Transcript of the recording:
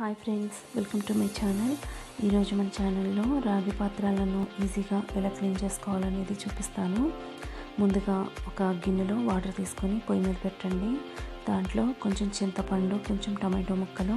Hi friends welcome to my channel. ఈరోజు మన ఛానల్లో రాగి పాత్రలను ఈజీగా ఎలా క్లీన్ చేసుకోవాలనేది చూపిస్తాను. ముందుగా ఒక గిన్నెలో వాటర్ తీసుకొని పొయ్యి మీద పెట్టండి. దాంట్లో కొంచెం చింతపండు కొంచెం టమాటో ముక్కలు